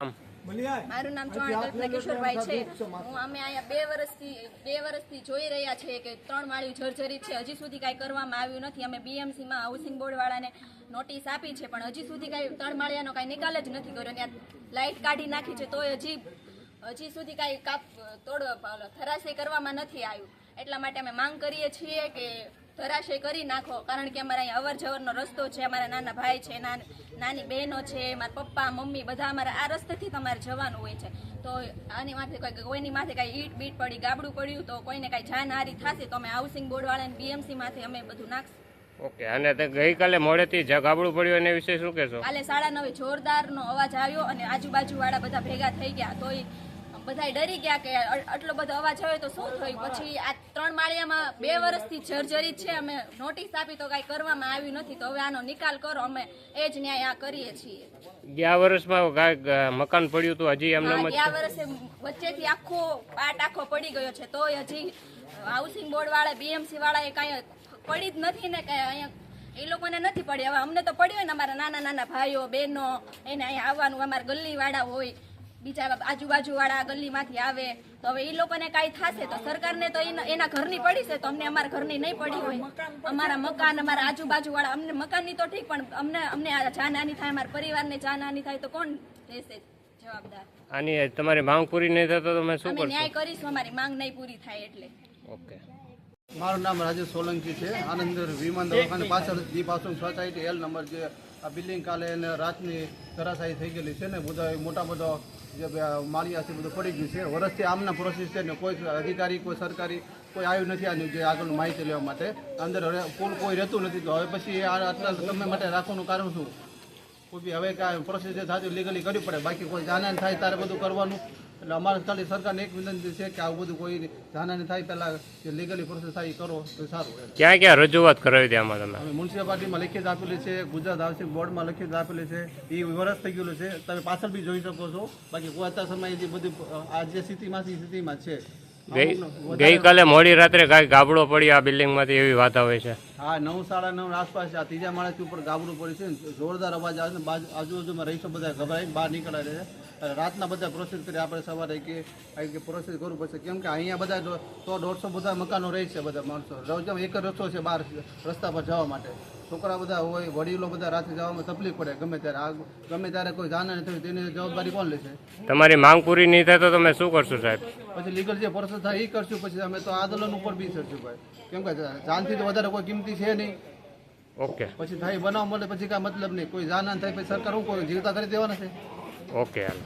મારું નામ ચૌહાણ કલ્પના કિશોરભાઈ છે. હું અમે અહીંયા બે વર્ષથી બે વર્ષથી જોઈ રહ્યા છીએ કે ત્રણ માળ્યું જર્જરિત છે. હજી સુધી કાંઈ કરવામાં આવ્યું નથી. અમે બીએમસીમાં હાઉસિંગ બોર્ડ વાળાને નોટિસ આપી છે પણ હજી સુધી કાંઈ ત્રણ માળિયાનો કાંઈ નિકાલ જ નથી કર્યો. ત્યાં લાઇટ કાઢી નાખી છે તોય હજી હજી સુધી કાંઈ કાપ તોડ થરાશે કરવામાં નથી આવ્યું. એટલા માટે અમે માંગ કરીએ છીએ કે ધરાશય કરી નાખો કારણ કે અમારા અહીંયા અવર જવરનો રસ્તો છે અમારા નાના ભાઈ છે નાન- બહેનો છે મારા પપ્પા મમ્મી બધા અમારા આ રસ્તેથી તમારે જવાનું હોય છે. તો આની માથે કોઈ કોઈની માથે કાંઈ ઈટ બીટ પડી ગાબડું પડ્યું તો કોઈને કાંઈ જાનહારી થશે તો અમે હાઉસિંગ બોર્ડવાળાને બીએમસીમાંથી અમે બધું નાખશું. ઓકે અને ગઈકાલે મોડેથી ગાબડું પડ્યું એને વિશે શું કહેશો? કાલે સાડા નવે જોરદારનો અવાજ આવ્યો અને આજુબાજુ વાળા બધા ભેગા થઈ ગયા તોય બધા ડરી ગયા કે આટલો બધો અવાજ આવ્યો તો શું થયું? પછી આ ત્રણ માળિયામાં બે વર્ષથી જર્જરી છે અમે નોટિસ આપી તો કાંઈ કરવામાં આવ્યું નથી તો હવે આનો નિકાલ કરો અમે એ જ ન્યાય આ કરીએ છીએ. ગયા વર્ષમાં મકાન પડ્યું હતું હજી એમને ગયા વર્ષે વચ્ચેથી આખો પાટ આખો પડી ગયો છે તોય હજી હાઉસિંગ બોર્ડ વાળા બીએમસી વાળા એ કાંઈ પડી જ નથી ને કે અહીંયા એ લોકોને નથી પડી. હવે અમને તો પડ્યો ને અમારા નાના નાના ભાઈઓ બહેનો એને અહીંયા આવવાનું અમારા ગલ્લી વાળા હોય બીજા આજુબાજુવાળા ગલ્લીમાંથી આવે તો હવે એ લોકોને કાંઈ થશે તો સરકારને તો એના ઘરની પડી છે તો અમને અમારા ઘરની નહીં પડી હોય. અમારા મકાન અમારા આજુબાજુ વાળા અમને મકાનની તો ઠીક પણ અમને અમને આ જાનહાની થાય અમારા પરિવારને જાનહાની થાય તો કોણ રહેશે જવાબદાર? આની તમારી માંગ પૂરી નહીં થતો તો શું કરશો? ન્યાય કરીશું અમારી માંગ નહીં પૂરી થાય એટલે. ઓકે. મારું નામ રાજેશ સોલંકી છે આનંદ વિમાન દવાખાને પાછળ આશ્રમ સોસાયટી એલ નંબર જે આ બિલ્ડિંગ કાલે એને રાતની ધરાશાયી થઈ ગયેલી છે ને, બધા મોટા બધા જે માળિયા છે બધું પડી ગયું છે. વર્ષથી આમના પ્રોસેસ છે ને, કોઈ અધિકારી, કોઈ સરકારી, કોઈ આવ્યું નથી આની જે આગળ માહિતી લેવા માટે. અંદર હવે કોઈ રહેતું નથી, તો હવે પછી આટલા સમય માટે રાખવાનું કારણ શું? કોઈ બી હવે કાંઈ પ્રોસેસ જે થતી લીગલી કરવી પડે, બાકી કોઈ જાનાન થાય ત્યારે બધું કરવાનું. એટલે અમારે ખાલી સરકારને એક વિનંતી છે કે આવું બધું કોઈ જાનહાની થાય પહેલાં જે લીગલી પ્રોસેસ થાય એ કરો તો સારું ક્યાં ક્યાં રજૂઆત કરાવી હતી આમાં તમે? અમે મ્યુનિસિપાલિટીમાં લખિત આપેલી છે ગુજરાત હાઉસિંગ બોર્ડમાં લખિત આપેલી છે એ વરસ થઈ ગયેલું છે. તમે પાછળ બી જોઈ શકો છો. બાકી કોઈ અત્યાર સમયે જે બધું આ જે સ્થિતિમાં સ્થિતિમાં છે. ગઈકાલે મોડી રાત્રે કાંઈ ગાબડો પડી આ બિલ્ડિંગમાંથી એવી વાત આવે છે. હા નવ સાડા નવ આસપાસ આ ત્રીજા માળેથી ઉપર ગાબડું પડ્યું છે ને જોરદાર અવાજ આવે છે આજુબાજુમાં રહીશો બધા ગભરાઈને બહાર નીકળે છે. રાતના બધા પ્રોસેસ કરી આપણે સવારે કે કે પ્રોસેસ કરવું પડશે. કેમ કે અહીંયા બધા તો દોઢસો બધા મકાનો રહે છે બધા માણસો. રવ- એક જ રસ્તો છે બહાર રસ્તા પર જવા માટે. છોકરા બધા હોય વડીલો બધા રાતે જવામાં તકલીફ પડે ગમે ત્યારે. આ ગમે ત્યારે કોઈ જાણે નથી તેની જવાબદારી કોણ લેશે? તમારી માંગ પૂરી નહીં થાય તો તમે શું કરશો સાહેબ? પછી લીગલ જે પ્રોસેસ થાય એ કરશું પછી અમે તો આંદોલન ઉપર બી કરશું ભાઈ. કેમ કે જાનથી તો વધારે કોઈ કિંમતી છે નહીં. ઓકે. પછી થાય બનાવ મળે પછી કાંઈ મતલબ નહીં. કોઈ જાનહાન થાય પછી સરકાર શું કોઈ જીવતા કરી દેવાના છે. Okay hello.